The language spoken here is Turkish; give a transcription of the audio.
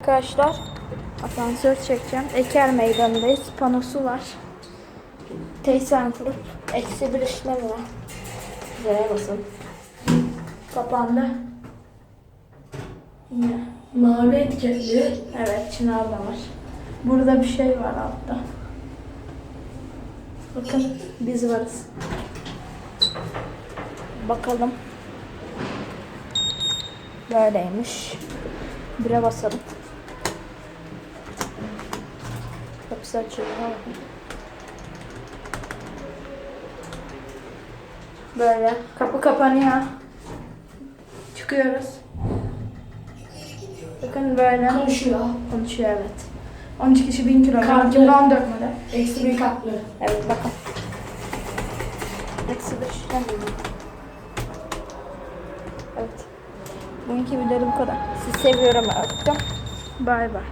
Arkadaşlar asansör çekeceğim. Eker meydanındayız. Panosu var. Teyzen kurup eksi bir işlem var. Z'ye basın. Kapandı. Yine. Mavi etiketli. Evet çınar da var. Burada bir şey var altta. Bakın biz varız. Bakalım. Böyleymiş. Bire basalım. Kapısı açılıyor. Böyle. Kapı kapanıyor. Çıkıyoruz. Bakın böyle. Konuşuyor. Konuşuyor evet. 13 kişi 1000 kilometre. Kartı. 14 model. Eksi bir katlı. Evet bakın. Eksi bir mi? Evet. Bugünkü video bu kadar. Sizi seviyorum. Öptüm. Bay bay.